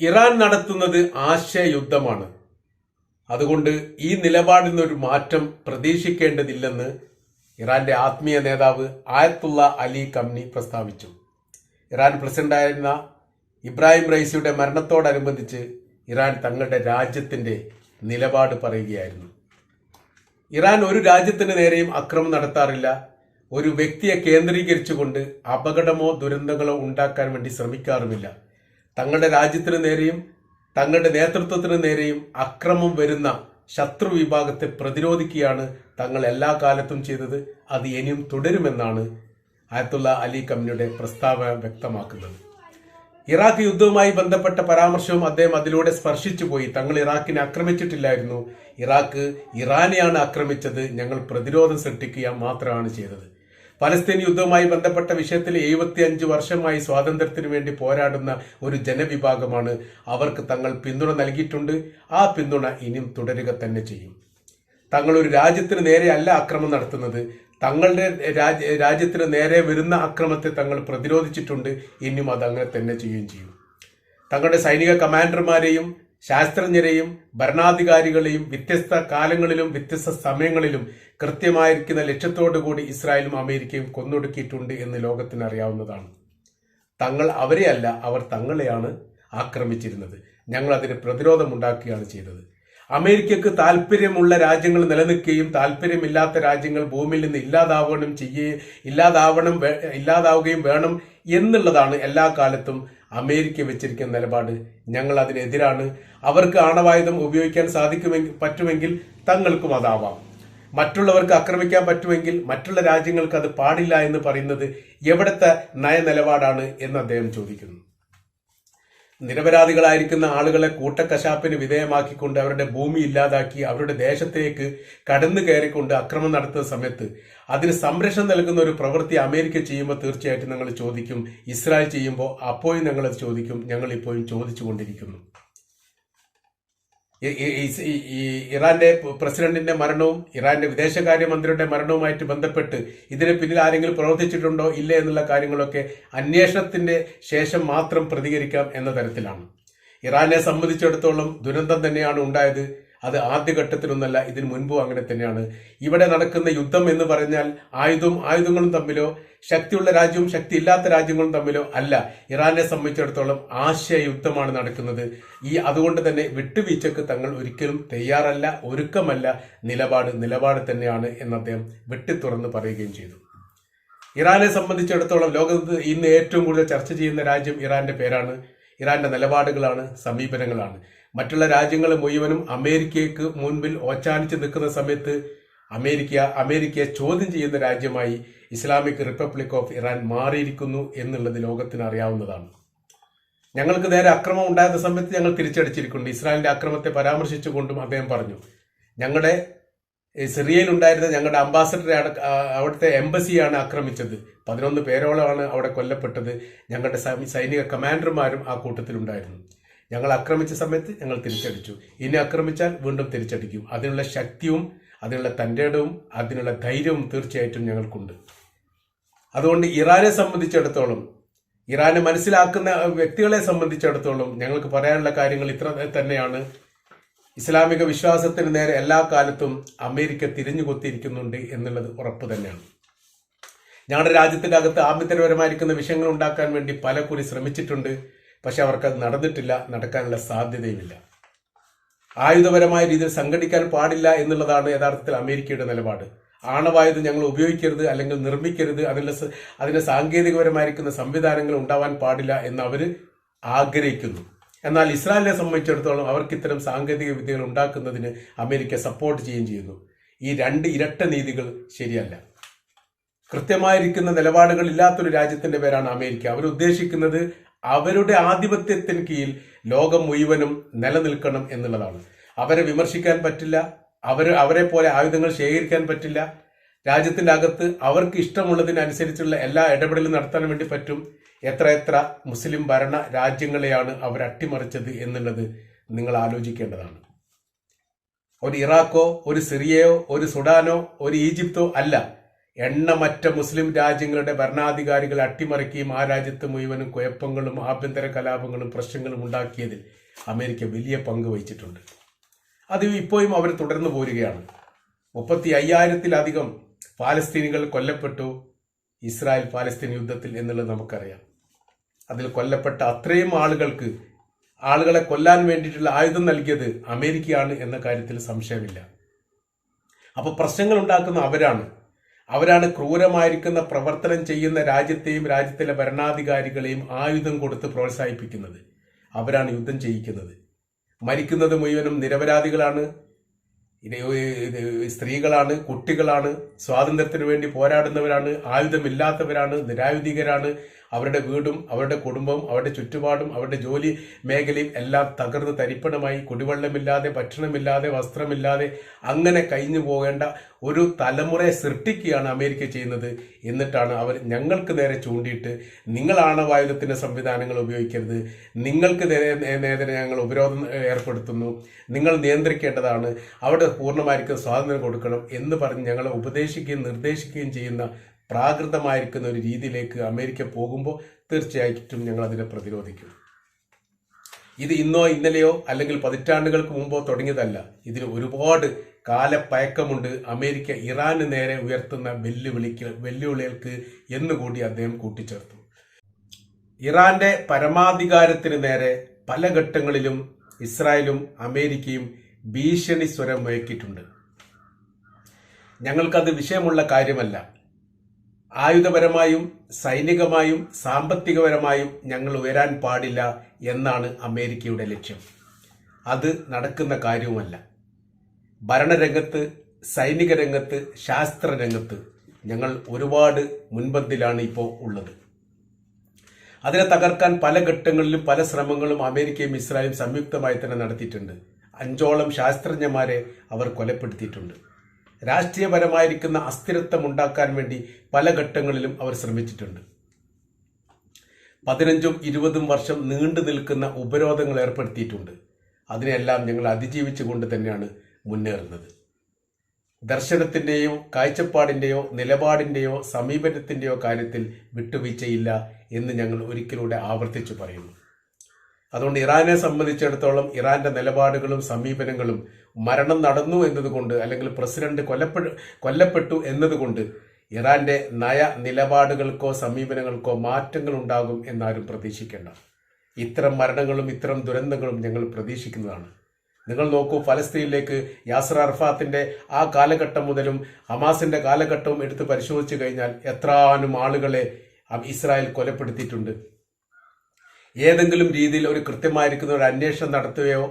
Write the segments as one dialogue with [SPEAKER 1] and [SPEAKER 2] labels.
[SPEAKER 1] Iran നടത്തുന്നത് ആശയയുദ്ധമാണ്. അതുകൊണ്ട് ഈ നിലപാടിൽ നിന്നൊരു മാറ്റം പ്രതീക്ഷിക്കേണ്ടതില്ലെന്ന് ഇറാന്റെ ആത്മീയ നേതാവ് ആയത്തുള്ള അലി കംനി പ്രസ്താവിച്ചു. ഇറാൻ പ്രസിഡന്റായിരുന്ന ഇബ്രാഹിം റൈസിയുടെ മരണത്തോടനുബന്ധിച്ച് ഇറാൻ തങ്ങളുടെ രാജ്യത്തിന്റെ നിലപാട് പറയുകയായിരുന്നു. ഇറാൻ ഒരു രാജ്യത്തിന് നേരെയും അക്രമം നടത്താറില്ല. ഒരു വ്യക്തിയെ കേന്ദ്രീകരിച്ചുകൊണ്ട് അപകടമോ ദുരന്തങ്ങളോ ഉണ്ടാക്കാൻ വേണ്ടി ശ്രമിക്കാറുമില്ല. തങ്ങളുടെ രാജ്യത്തിന് നേരെയും തങ്ങളുടെ നേതൃത്വത്തിന് നേരെയും അക്രമം വരുന്ന ശത്രു വിഭാഗത്തെ പ്രതിരോധിക്കുകയാണ് തങ്ങൾ എല്ലാ കാലത്തും ചെയ്തത്. അത് ഇനിയും തുടരുമെന്നാണ് ആയത്തുള്ള അലി കമ്മിയുടെ പ്രസ്താവന വ്യക്തമാക്കുന്നത്. ഇറാഖ് യുദ്ധവുമായി ബന്ധപ്പെട്ട പരാമർശവും അദ്ദേഹം അതിലൂടെ സ്പർശിച്ചു പോയി. തങ്ങൾ ഇറാഖിനെ ആക്രമിച്ചിട്ടില്ലായിരുന്നു. ഇറാഖ് ഇറാനെയാണ് ആക്രമിച്ചത്. ഞങ്ങൾ പ്രതിരോധം സൃഷ്ടിക്കുക മാത്രമാണ് ചെയ്തത്. പലസ്തീൻ യുദ്ധവുമായി ബന്ധപ്പെട്ട വിഷയത്തിൽ എഴുപത്തി അഞ്ച് വർഷമായി സ്വാതന്ത്ര്യത്തിന് വേണ്ടി പോരാടുന്ന ഒരു ജനവിഭാഗമാണ് അവർക്ക് തങ്ങൾ പിന്തുണ നൽകിയിട്ടുണ്ട്. ആ പിന്തുണ ഇനിയും തുടരുക തന്നെ ചെയ്യും. തങ്ങൾ ഒരു രാജ്യത്തിന് നേരെ അല്ല ആക്രമണം നടത്തുന്നത്. തങ്ങളുടെ രാജ്യ രാജ്യത്തിന് നേരെ വരുന്ന അക്രമത്തെ തങ്ങൾ പ്രതിരോധിച്ചിട്ടുണ്ട്. ഇനിയും അത് അങ്ങനെ തന്നെ ചെയ്യുകയും ചെയ്യും. തങ്ങളുടെ സൈനിക കമാൻഡർമാരെയും ശാസ്ത്രജ്ഞരെയും ഭരണാധികാരികളെയും വ്യത്യസ്ത കാലങ്ങളിലും വ്യത്യസ്ത സമയങ്ങളിലും കൃത്യമായിരിക്കുന്ന ലക്ഷ്യത്തോടു കൂടി ഇസ്രായേലും അമേരിക്കയും കൊന്നൊടുക്കിയിട്ടുണ്ട് എന്ന് ലോകത്തിന് അറിയാവുന്നതാണ്. തങ്ങൾ അവരെയല്ല അവർ തങ്ങളെയാണ് ആക്രമിച്ചിരുന്നത്. ഞങ്ങൾ അതിന് പ്രതിരോധമുണ്ടാക്കുകയാണ് ചെയ്തത്. അമേരിക്കക്ക് താല്പര്യമുള്ള രാജ്യങ്ങൾ നിലനിൽക്കുകയും താല്പര്യമില്ലാത്ത രാജ്യങ്ങൾ ഭൂമിയിൽ നിന്ന് ഇല്ലാതാവണം ചെയ്യേ ഇല്ലാതാവണം ഇല്ലാതാവുകയും വേണം എന്നുള്ളതാണ് എല്ലാ കാലത്തും അമേരിക്ക വെച്ചിരിക്കുന്ന നിലപാട് ഞങ്ങൾ അതിനെതിരാണ് അവർക്ക് ആണവായുധം ഉപയോഗിക്കാൻ സാധിക്കുമെങ്കിൽ പറ്റുമെങ്കിൽ തങ്ങൾക്കും അതാവാം. മറ്റുള്ളവർക്ക് ആക്രമിക്കാൻ പറ്റുമെങ്കിൽ മറ്റുള്ള രാജ്യങ്ങൾക്ക് അത് പാടില്ല എന്ന് പറയുന്നത് എവിടത്തെ നയനിലപാടാണ് എന്ന് അദ്ദേഹം ചോദിക്കുന്നു. നിരപരാധികളായിരിക്കുന്ന ആളുകളെ കൂട്ടക്കശാപ്പിന് വിധേയമാക്കിക്കൊണ്ട് അവരുടെ ഭൂമി ഇല്ലാതാക്കി അവരുടെ ദേശത്തേക്ക് കടന്നു കയറിക്കൊണ്ട് അക്രമം നടത്തുന്ന സമയത്ത് അതിന് സംരക്ഷണം നൽകുന്ന ഒരു പ്രവൃത്തി അമേരിക്ക ചെയ്യുമ്പോൾ തീർച്ചയായിട്ടും ഞങ്ങൾ ചോദിക്കും ഇസ്രായേൽ ചെയ്യുമ്പോൾ അപ്പോഴും ഞങ്ങൾ ചോദിക്കും ഞങ്ങൾ ഇപ്പോഴും ചോദിച്ചുകൊണ്ടിരിക്കുന്നു. ഇറാന്റെ പ്രസിഡന്റിന്റെ മരണവും ഇറാന്റെ വിദേശകാര്യമന്ത്രിയുടെ മരണവുമായിട്ട് ബന്ധപ്പെട്ട് ഇതിന് പിന്നിൽ ആരെങ്കിലും പ്രവർത്തിച്ചിട്ടുണ്ടോ ഇല്ല എന്നുള്ള കാര്യങ്ങളൊക്കെ അന്വേഷണത്തിന്റെ ശേഷം മാത്രം പ്രതികരിക്കാം എന്ന തരത്തിലാണ്. ഇറാനെ സംബന്ധിച്ചിടത്തോളം ദുരന്തം തന്നെയാണ് ഉണ്ടായത്. അത് ആദ്യഘട്ടത്തിലൊന്നല്ല ഇതിന് മുൻപും അങ്ങനെ തന്നെയാണ്. ഇവിടെ നടക്കുന്ന യുദ്ധം എന്ന് പറഞ്ഞാൽ ആയുധവും ആയുധങ്ങളും തമ്മിലോ ശക്തിയുള്ള രാജ്യവും ശക്തിയില്ലാത്ത രാജ്യങ്ങളും തമ്മിലോ അല്ല. ഇറാനെ സംബന്ധിച്ചിടത്തോളം ആശയ യുദ്ധമാണ് നടക്കുന്നത്. ഈ അതുകൊണ്ട് തന്നെ വിട്ടുവീഴ്ചക്ക് തങ്ങൾ ഒരിക്കലും തയ്യാറല്ല ഒരുക്കമല്ല നിലപാട് നിലപാട് തന്നെയാണ് എന്ന് അദ്ദേഹം വെട്ടി തുറന്ന് പറയുകയും ചെയ്തു. ഇറാനെ സംബന്ധിച്ചിടത്തോളം ലോകത്ത് ഇന്ന് ഏറ്റവും കൂടുതൽ ചർച്ച ചെയ്യുന്ന രാജ്യം ഇറാന്റെ പേരാണ്. ഇറാന്റെ നിലപാടുകളാണ് സമീപനങ്ങളാണ്. മറ്റുള്ള രാജ്യങ്ങൾ മുഴുവനും അമേരിക്കയ്ക്ക് മുൻപിൽ ഓച്ചാനിച്ച് നിൽക്കുന്ന സമയത്ത് അമേരിക്ക അമേരിക്കയെ ചോദ്യം ചെയ്യുന്ന രാജ്യമായി ഇസ്ലാമിക് റിപ്പബ്ലിക് ഓഫ് ഇറാൻ മാറിയിരിക്കുന്നു എന്നുള്ളത് ലോകത്തിന് അറിയാവുന്നതാണ്. ഞങ്ങൾക്ക് നേരെ അക്രമം ഉണ്ടായ സമയത്ത് ഞങ്ങൾ തിരിച്ചടിച്ചിരിക്കുന്നുണ്ട്. ഇസ്രായേലിന്റെ അക്രമത്തെ പരാമർശിച്ചുകൊണ്ടും അദ്ദേഹം പറഞ്ഞു. ഞങ്ങളുടെ സിറിയയിൽ ഉണ്ടായിരുന്ന ഞങ്ങളുടെ അംബാസഡറെ അവിടുത്തെ എംബസിയാണ് ആക്രമിച്ചത്. പതിനൊന്ന് പേരോളമാണ് അവിടെ കൊല്ലപ്പെട്ടത്. ഞങ്ങളുടെ സൈനിക കമാൻഡർമാരും ആ കൂട്ടത്തിലുണ്ടായിരുന്നു. ഞങ്ങൾ ആക്രമിച്ച സമയത്ത് ഞങ്ങൾ തിരിച്ചടിച്ചു. ഇനി ആക്രമിച്ചാൽ വീണ്ടും തിരിച്ചടിക്കും. അതിനുള്ള ശക്തിയും അതിനുള്ള തന്റെ ഇടവും അതിനുള്ള ധൈര്യവും തീർച്ചയായിട്ടും ഞങ്ങൾക്കുണ്ട്. അതുകൊണ്ട് ഇറാനെ സംബന്ധിച്ചിടത്തോളം ഇറാനെ മനസ്സിലാക്കുന്ന വ്യക്തികളെ സംബന്ധിച്ചിടത്തോളം ഞങ്ങൾക്ക് പറയാനുള്ള കാര്യങ്ങൾ ഇത്ര തന്നെയാണ്. ഇസ്ലാമിക വിശ്വാസത്തിന് നേരെ എല്ലാ കാലത്തും അമേരിക്ക തിരിഞ്ഞു കൊത്തിയിരിക്കുന്നുണ്ട് എന്നുള്ളത് ഉറപ്പ് തന്നെയാണ്. ഞങ്ങളുടെ രാജ്യത്തിന്റെ അകത്ത് ആഭ്യന്തരപരമായിരിക്കുന്ന വിഷയങ്ങൾ ഉണ്ടാക്കാൻ വേണ്ടി പല കുറി ശ്രമിച്ചിട്ടുണ്ട്. പക്ഷെ അവർക്കത് നടന്നിട്ടില്ല നടക്കാനുള്ള സാധ്യതയുമില്ല. ആയുധപരമായ രീതിയിൽ സംഘടിക്കാൻ പാടില്ല എന്നുള്ളതാണ് യഥാർത്ഥത്തിൽ അമേരിക്കയുടെ നിലപാട്. ആണവായുധം ഞങ്ങൾ ഉപയോഗിക്കരുത് അല്ലെങ്കിൽ നിർമ്മിക്കരുത് അതിനുള്ള അതിന് സാങ്കേതികപരമായിരിക്കുന്ന സംവിധാനങ്ങൾ ഉണ്ടാവാൻ പാടില്ല എന്ന് അവർ ആഗ്രഹിക്കുന്നു. എന്നാൽ ഇസ്രായേലിനെ സംബന്ധിച്ചിടത്തോളം അവർക്ക് ഇത്തരം സാങ്കേതിക വിദ്യകൾ ഉണ്ടാക്കുന്നതിന് അമേരിക്ക സപ്പോർട്ട് ചെയ്യുകയും ചെയ്യുന്നു. ഈ രണ്ട് ഇരട്ട നീതികൾ ശരിയല്ല. കൃത്യമായിരിക്കുന്ന നിലപാടുകൾ ഇല്ലാത്തൊരു രാജ്യത്തിന്റെ പേരാണ് അമേരിക്ക. അവർ ഉദ്ദേശിക്കുന്നത് അവരുടെ ആധിപത്യത്തിന് കീഴിൽ ലോകം മുഴുവനും നിലനിൽക്കണം എന്നുള്ളതാണ്. അവരെ വിമർശിക്കാൻ പറ്റില്ല. അവർ അവരെ പോലെ ആയുധങ്ങൾ ശേഖരിക്കാൻ പറ്റില്ല. രാജ്യത്തിന്റെ അകത്ത് അവർക്ക് ഇഷ്ടമുള്ളതിനനുസരിച്ചുള്ള എല്ലാ ഇടപെടലും നടത്താൻ വേണ്ടി പറ്റും. എത്ര എത്ര മുസ്ലിം ഭരണ രാജ്യങ്ങളെയാണ് അവർ അട്ടിമറിച്ചത് എന്നുള്ളത് നിങ്ങൾ ആലോചിക്കേണ്ടതാണ്. ഒരു ഇറാഖോ ഒരു സിറിയയോ ഒരു സുഡാനോ ഒരു ഈജിപ്തോ അല്ല. എണ്ണമറ്റ മുസ്ലിം രാജ്യങ്ങളുടെ ഭരണാധികാരികൾ അട്ടിമറിക്കുകയും ആ രാജ്യത്ത് മുഴുവനും കുഴപ്പങ്ങളും ആഭ്യന്തര കലാപങ്ങളും പ്രശ്നങ്ങളും ഉണ്ടാക്കിയതിൽ അമേരിക്ക വലിയ പങ്ക് വഹിച്ചിട്ടുണ്ട്. അത് ഇപ്പോഴും അവർ തുടർന്നു പോരുകയാണ്. മുപ്പത്തി അയ്യായിരത്തിലധികം പാലസ്തീനികൾ കൊല്ലപ്പെട്ടു ഇസ്രായേൽ പാലസ്തീൻ യുദ്ധത്തിൽ എന്നുള്ളത് നമുക്കറിയാം. അതിൽ കൊല്ലപ്പെട്ട അത്രയും ആളുകൾക്ക് ആളുകളെ കൊല്ലാൻ വേണ്ടിയിട്ടുള്ള ആയുധം നൽകിയത് അമേരിക്കയാണ് എന്ന കാര്യത്തിൽ സംശയമില്ല. അപ്പോൾ പ്രശ്നങ്ങൾ ഉണ്ടാക്കുന്ന അവരാണ്. അവരാണ് ക്രൂരമായിരിക്കുന്ന പ്രവർത്തനം ചെയ്യുന്ന രാജ്യത്തെയും രാജ്യത്തിലെ ഭരണാധികാരികളെയും ആയുധം കൊടുത്ത് പ്രോത്സാഹിപ്പിക്കുന്നത്. അവരാണ് യുദ്ധം ചെയ്യിക്കുന്നത്. മരിക്കുന്നത് മുഴുവനും നിരപരാധികളാണ്. സ്ത്രീകളാണ് കുട്ടികളാണ് സ്വാതന്ത്ര്യത്തിന് വേണ്ടി പോരാടുന്നവരാണ് ആയുധമില്ലാത്തവരാണ് നിരായുധികരാണ് അവരുടെ വീടും അവരുടെ കുടുംബവും അവരുടെ ചുറ്റുപാടും അവരുടെ ജോലി മേഖലയും എല്ലാം തകർന്ന് തരിപ്പണമായി കുടിവെള്ളമില്ലാതെ ഭക്ഷണമില്ലാതെ വസ്ത്രമില്ലാതെ അങ്ങനെ കഴിഞ്ഞു പോകേണ്ട ഒരു തലമുറയെ സൃഷ്ടിക്കുകയാണ് അമേരിക്ക ചെയ്യുന്നത്. എന്നിട്ടാണ് അവർ ഞങ്ങൾക്ക് നേരെ ചൂണ്ടിയിട്ട് നിങ്ങളാണ് ആണവായുധത്തിന്റെ സംവിധാനങ്ങൾ ഉപയോഗിക്കരുത്. നിങ്ങൾക്ക് നേരെ നേരെ ഞങ്ങൾ ഉപരോധം ഏർപ്പെടുത്തുന്നു. നിങ്ങൾ നിയന്ത്രിക്കേണ്ടതാണ്. അവിടെ പൂർണമായിരിക്കും സ്വാതന്ത്ര്യം കൊടുക്കണം എന്ന് പറഞ്ഞ് ഞങ്ങളെ ഉപദേശിക്കുകയും നിർദ്ദേശിക്കുകയും ചെയ്യുന്ന പ്രാകൃതമായിരിക്കുന്ന ഒരു രീതിയിലേക്ക് അമേരിക്ക പോകുമ്പോൾ തീർച്ചയായിട്ടും ഞങ്ങൾ അതിനെ പ്രതിരോധിക്കും. ഇത് ഇന്നോ ഇന്നലെയോ അല്ലെങ്കിൽ പതിറ്റാണ്ടുകൾക്ക് മുമ്പോ തുടങ്ങിയതല്ല. ഇതിന് ഒരുപാട് കാലപ്പയക്കമുണ്ട് അമേരിക്ക ഇറാന് നേരെ ഉയർത്തുന്ന വെല്ലുവിളിക്ക് വെല്ലുവിളികൾക്ക് എന്നുകൂടി അദ്ദേഹം കൂട്ടിച്ചേർത്തു. ഇറാന്റെ പരമാധികാരത്തിന് നേരെ പല ഘട്ടങ്ങളിലും ഇസ്രായേലും അമേരിക്കയും ഭീഷണി സ്വരം മുഴക്കിയിട്ടുണ്ട് ഞങ്ങൾക്കത് വിഷയമുള്ള കാര്യമല്ല. ആയുധപരമായും സൈനികമായും സാമ്പത്തികപരമായും ഞങ്ങൾ ഉയരാൻ പാടില്ല എന്നാണ് അമേരിക്കയുടെ ലക്ഷ്യം. അത് നടക്കുന്ന കാര്യവുമല്ല. ഭരണരംഗത്ത് സൈനിക രംഗത്ത് ശാസ്ത്ര രംഗത്ത് ഞങ്ങൾ ഒരുപാട് മുൻപന്തിലാണ് ഇപ്പോൾ ഉള്ളത്. അതിനെ തകർക്കാൻ പല ഘട്ടങ്ങളിലും പല ശ്രമങ്ങളും അമേരിക്കയും ഇസ്രായേലും സംയുക്തമായി തന്നെ നടത്തിയിട്ടുണ്ട്. അഞ്ചോളം ശാസ്ത്രജ്ഞന്മാരെ അവർ കൊലപ്പെടുത്തിയിട്ടുണ്ട്. രാഷ്ട്രീയപരമായിരിക്കുന്ന അസ്ഥിരത്വം ഉണ്ടാക്കാൻ വേണ്ടി പല ഘട്ടങ്ങളിലും അവർ ശ്രമിച്ചിട്ടുണ്ട്. പതിനഞ്ചും ഇരുപതും വർഷം നീണ്ടു നിൽക്കുന്ന ഉപരോധങ്ങൾ ഏർപ്പെടുത്തിയിട്ടുണ്ട്. അതിനെല്ലാം ഞങ്ങൾ അതിജീവിച്ചുകൊണ്ട് തന്നെയാണ് മുന്നേറുന്നത്. ദർശനത്തിന്റെയോ കാഴ്ചപ്പാടിന്റെയോ നിലപാടിന്റെയോ സമീപനത്തിന്റെയോ കാര്യത്തിൽ വിട്ടുവീഴ്ചയില്ല എന്ന് ഞങ്ങൾ ഒരിക്കലൂടെ ആവർത്തിച്ചു പറയുന്നു. അതുകൊണ്ട് ഇറാനെ സംബന്ധിച്ചിടത്തോളം ഇറാന്റെ നിലപാടുകളും സമീപനങ്ങളും മരണം നടന്നു എന്നതുകൊണ്ട് അല്ലെങ്കിൽ പ്രസിഡന്റ് കൊല്ലപ്പെട്ടു കൊല്ലപ്പെട്ടു എന്നതുകൊണ്ട് ഇറാന്റെ നയ നിലപാടുകൾക്കോ സമീപനങ്ങൾക്കോ മാറ്റങ്ങൾ ഉണ്ടാകും എന്നാരും പ്രതീക്ഷിക്കേണ്ട. ഇത്തരം മരണങ്ങളും ഇത്തരം ദുരന്തങ്ങളും ഞങ്ങൾ പ്രതീക്ഷിക്കുന്നതാണ്. നിങ്ങൾ നോക്കൂ ഫലസ്തീനിലേക്ക് യാസർ അർഫാത്തിന്റെ ആ കാലഘട്ടം മുതലും ഹമാസിന്റെ കാലഘട്ടവും എടുത്ത് പരിശോധിച്ചു കഴിഞ്ഞാൽ എത്രാനും ആളുകളെ ഇസ്രായേൽ കൊലപ്പെടുത്തിയിട്ടുണ്ട്. ഏതെങ്കിലും രീതിയിൽ ഒരു കൃത്യമായിരിക്കുന്ന ഒരു അന്വേഷണം നടത്തുകയോ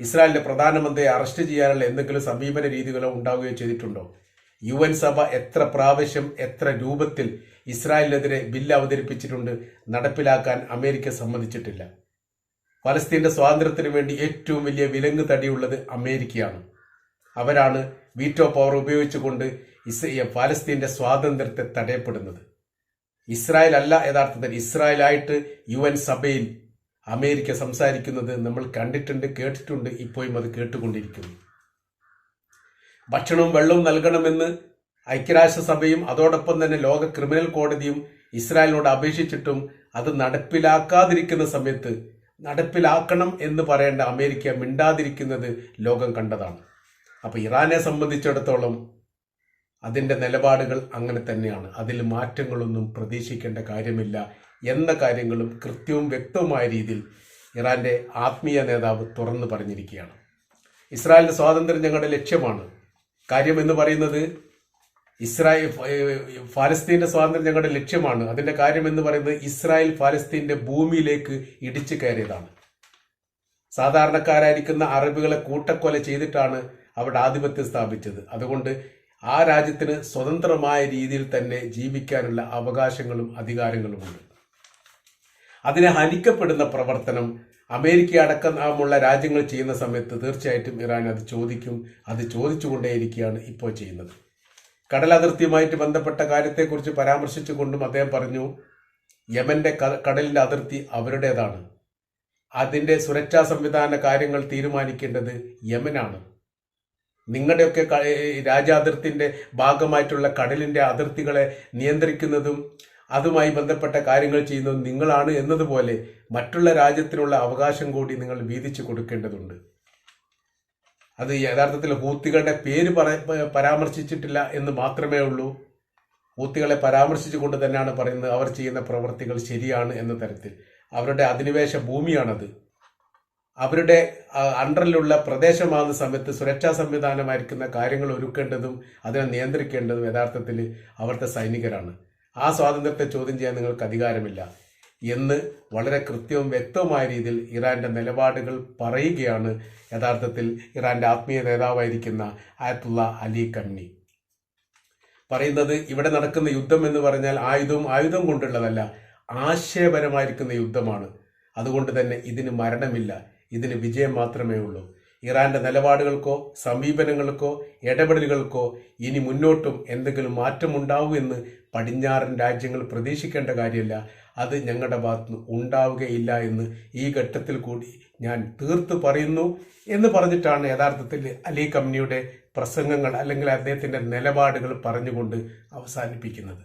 [SPEAKER 1] ഇസ്രായേലിന്റെ പ്രധാനമന്ത്രിയെ അറസ്റ്റ് ചെയ്യാനുള്ള എന്തെങ്കിലും സമീപന രീതികളോ ഉണ്ടാവുകയോ ചെയ്തിട്ടുണ്ടോ? യു എൻ സഭ എത്ര പ്രാവശ്യം എത്ര രൂപത്തിൽ ഇസ്രായേലിനെതിരെ ബില്ല് അവതരിപ്പിച്ചിട്ടുണ്ട് നടപ്പിലാക്കാൻ അമേരിക്ക സമ്മതിച്ചിട്ടില്ല. ഫലസ്തീന്റെ സ്വാതന്ത്ര്യത്തിന് വേണ്ടി ഏറ്റവും വലിയ വിലങ്ങ് തടിയുള്ളത് അമേരിക്കയാണ്. അവരാണ് വീറ്റോ പവർ ഉപയോഗിച്ചുകൊണ്ട് ഇസ് ഫലസ്തീന്റെ സ്വാതന്ത്ര്യത്തെ തടയപ്പെടുന്നത്. ഇസ്രായേൽ അല്ല യഥാർത്ഥത്തിൽ ഇസ്രായേലായിട്ട് യു എൻ സഭയിൽ അമേരിക്ക സംസാരിക്കുന്നത് നമ്മൾ കണ്ടിട്ടുണ്ട് കേട്ടിട്ടുണ്ട് ഇപ്പോഴും അത് കേട്ടുകൊണ്ടിരിക്കുന്നു. ഭക്ഷണവും വെള്ളവും നൽകണമെന്ന് ഐക്യരാഷ്ട്രസഭയും അതോടൊപ്പം തന്നെ ലോക ക്രിമിനൽ കോടതിയും ഇസ്രായേലിനോട് അപേക്ഷിച്ചിട്ടും അത് നടപ്പിലാക്കാതിരിക്കുന്ന സമയത്ത് നടപ്പിലാക്കണം എന്ന് പറയേണ്ട അമേരിക്ക മിണ്ടാതിരിക്കുന്നത് ലോകം കണ്ടതാണ്. അപ്പോൾ ഇറാനെ സംബന്ധിച്ചിടത്തോളം അതിന്റെ നിലപാടുകൾ അങ്ങനെ തന്നെയാണ്. അതിൽ മാറ്റങ്ങളൊന്നും പ്രതീക്ഷിക്കേണ്ട കാര്യമില്ല. എന്ന കാര്യങ്ങളും കൃത്യവും വ്യക്തവുമായ രീതിയിൽ ഇറാന്റെ ആത്മീയ നേതാവ് തുറന്നു പറഞ്ഞിരിക്കുകയാണ്. ഇസ്രായേലിന്റെ സ്വാതന്ത്ര്യം ഞങ്ങളുടെ ലക്ഷ്യമാണ്. കാര്യം എന്ന് പറയുന്നത് ഇസ്രായേൽ ഫലസ്തീന്റെ സ്വാതന്ത്ര്യം ഞങ്ങളുടെ ലക്ഷ്യമാണ്. അതിന്റെ കാര്യം എന്ന് പറയുന്നത് ഇസ്രായേൽ ഫലസ്തീന്റെ ഭൂമിയിലേക്ക് ഇടിച്ചു കയറിയതാണ്. സാധാരണക്കാരായിരിക്കുന്ന അറബികളെ കൂട്ടക്കൊല ചെയ്തിട്ടാണ് അവിടെ ആധിപത്യം സ്ഥാപിച്ചത്. അതുകൊണ്ട് ആ രാജ്യത്തിന് സ്വതന്ത്രമായ രീതിയിൽ തന്നെ ജീവിക്കാനുള്ള അവകാശങ്ങളും അധികാരങ്ങളുമുണ്ട്. അതിനെ ഹനിക്കപ്പെടുന്ന പ്രവർത്തനം അമേരിക്ക അടക്കമുള്ള രാജ്യങ്ങൾ ചെയ്യുന്ന സമയത്ത് തീർച്ചയായിട്ടും ഇറാൻ അത് ചോദിക്കും. അത് ചോദിച്ചുകൊണ്ടേയിരിക്കുകയാണ് ഇപ്പോൾ ചെയ്യുന്നത്. കടൽ അതിർത്തിയുമായിട്ട് ബന്ധപ്പെട്ട കാര്യത്തെക്കുറിച്ച് പരാമർശിച്ചുകൊണ്ടും അദ്ദേഹം പറഞ്ഞു യമന്റെ കടലിന്റെ അതിർത്തി അവരുടേതാണ്. അതിന്റെ സുരക്ഷാ സംവിധാന കാര്യങ്ങൾ തീരുമാനിക്കേണ്ടത് യമനാണ്. നിങ്ങളുടെയൊക്കെ രാജ്യാതിർത്തിന്റെ ഭാഗമായിട്ടുള്ള കടലിന്റെ അതിർത്തികളെ നിയന്ത്രിക്കുന്നതും അതുമായി ബന്ധപ്പെട്ട കാര്യങ്ങൾ ചെയ്യുന്നത് നിങ്ങളാണ് എന്നതുപോലെ മറ്റുള്ള രാജ്യത്തിനുള്ള അവകാശം കൂടി നിങ്ങൾ വീതിച്ചു കൊടുക്കേണ്ടതുണ്ട്. അത് യഥാർത്ഥത്തിൽ ഹൂത്തികളുടെ പേര് പരാമർശിച്ചിട്ടില്ല എന്ന് മാത്രമേ ഉള്ളൂ. ഹൂത്തികളെ പരാമർശിച്ചുകൊണ്ട് തന്നെയാണ് പറയുന്നത് അവർ ചെയ്യുന്ന പ്രവൃത്തികൾ ശരിയാണ് എന്ന തരത്തിൽ. അവരുടെ അധിനിവേശ ഭൂമിയാണത്. അവരുടെ അണ്ടറിലുള്ള പ്രദേശമാകുന്ന സമയത്ത് സുരക്ഷാ സംവിധാനമായിരിക്കുന്ന കാര്യങ്ങൾ ഒരുക്കേണ്ടതും അതിനെ നിയന്ത്രിക്കേണ്ടതും യഥാർത്ഥത്തിൽ അവരുടെ സൈനികരാണ്. ആ സ്വാതന്ത്ര്യത്തെ ചോദ്യം ചെയ്യാൻ നിങ്ങൾക്ക് അധികാരമില്ല എന്ന് വളരെ കൃത്യവും വ്യക്തവുമായ രീതിയിൽ ഇറാന്റെ നിലപാടുകൾ പറയുകയാണ് യഥാർത്ഥത്തിൽ ഇറാന്റെ ആത്മീയ നേതാവായിരിക്കുന്ന ആയത്തുള്ള അലി കണ്ണി പറയുന്നത് ഇവിടെ നടക്കുന്ന യുദ്ധം എന്ന് പറഞ്ഞാൽ ആയുധവും ആയുധം കൊണ്ടുള്ളതല്ല ആശയപരമായിരിക്കുന്ന യുദ്ധമാണ്. അതുകൊണ്ട് തന്നെ ഇതിന് മരണമില്ല ഇതിന് വിജയം മാത്രമേ ഉള്ളൂ. ഇറാന്റെ നിലപാടുകൾക്കോ സമീപനങ്ങൾക്കോ ഇടപെടലുകൾക്കോ ഇനി മുന്നോട്ടും എന്തെങ്കിലും മാറ്റമുണ്ടാവൂ എന്ന് പടിഞ്ഞാറൻ രാജ്യങ്ങൾ പ്രതീക്ഷിക്കേണ്ട കാര്യമല്ല. അത് ഞങ്ങളുടെ ഭാഗത്തുനിന്ന് ഉണ്ടാവുകയില്ല എന്ന് ഈ ഘട്ടത്തിൽ കൂടി ഞാൻ തീർത്തു പറയുന്നു എന്ന് പറഞ്ഞിട്ടാണ് യഥാർത്ഥത്തിൽ അലി കമ്പനിയുടെ പ്രസംഗങ്ങൾ അല്ലെങ്കിൽ അദ്ദേഹത്തിന്റെ നിലപാടുകൾ പറഞ്ഞുകൊണ്ട് അവസാനിപ്പിക്കുന്നത്.